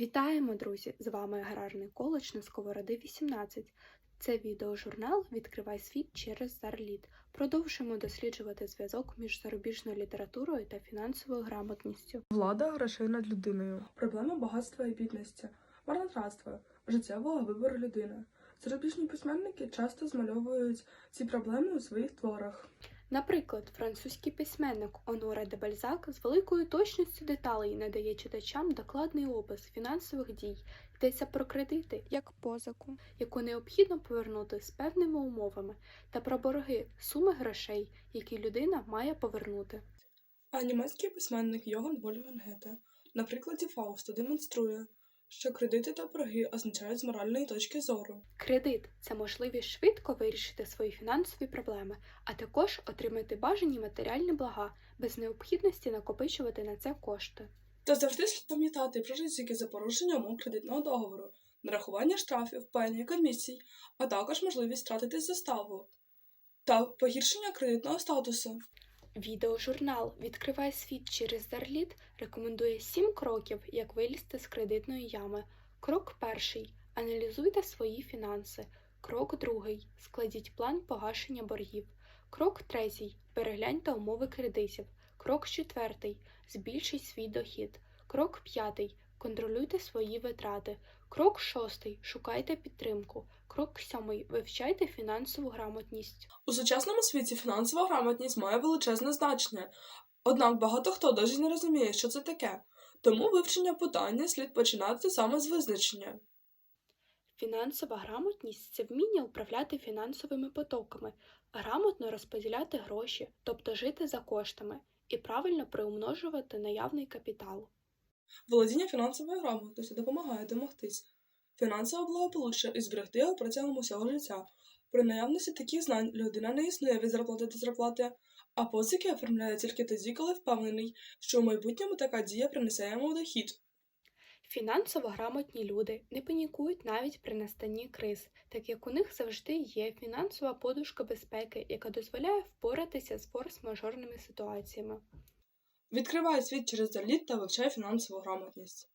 Вітаємо, друзі! З вами Аграрний коледж на Сковороди 18. Це відеожурнал Відкривай світ через Зарліт. Продовжуємо досліджувати зв'язок між зарубіжною літературою та фінансовою грамотністю. Влада грошей над людиною. Проблема багатства і бідності, марнотратства, життєвого вибору людини. Зарубіжні письменники часто змальовують ці проблеми у своїх творах. Наприклад, французький письменник Оноре де Бальзак з великою точністю деталей надає читачам докладний опис фінансових дій. Йдеться про кредити як позику, яку необхідно повернути з певними умовами, та про борги суми грошей, які людина має повернути. А німецький письменник Йоган Вольфган Гете на прикладі Фауста демонструє, що кредити та борги означають з моральної точки зору. Кредит це можливість швидко вирішити свої фінансові проблеми, а також отримати бажані матеріальні блага без необхідності накопичувати на це кошти. Та завжди слід пам'ятати про ризики за порушення умов кредитного договору, нарахування штрафів, пені, комісій, а також можливість втратити заставу та погіршення кредитного статусу. Відеожурнал Відкривай світ через Зарліт рекомендує 7 кроків, як вилізти з кредитної ями. Крок перший. Аналізуйте свої фінанси. Крок другий. Складіть план погашення боргів. Крок третій. Перегляньте умови кредитів. Крок четвертий. Збільшіть свій дохід. Крок п'ятий. Контролюйте свої витрати. Крок шостий. Шукайте підтримку. Крок сьомий. Вивчайте фінансову грамотність. У сучасному світі фінансова грамотність має величезне значення, однак багато хто досі не розуміє, що це таке. Тому вивчення питання слід починати саме з визначення. Фінансова грамотність це вміння управляти фінансовими потоками, грамотно розподіляти гроші, тобто жити за коштами, і правильно приумножувати наявний капітал. Володіння фінансовою грамотністю допомагає домогтись фінансового благополуччя і зберегти його протягом усього життя. При наявності таких знань людина не існує від зарплати до зарплати, а позики оформляє тільки тоді, коли впевнений, що у майбутньому така дія принесе йому дохід. Фінансово грамотні люди не панікують навіть при настанні криз, так як у них завжди є фінансова подушка безпеки, яка дозволяє впоратися з форс-мажорними ситуаціями. Відкривай світ через заліт та вивчає фінансову грамотність.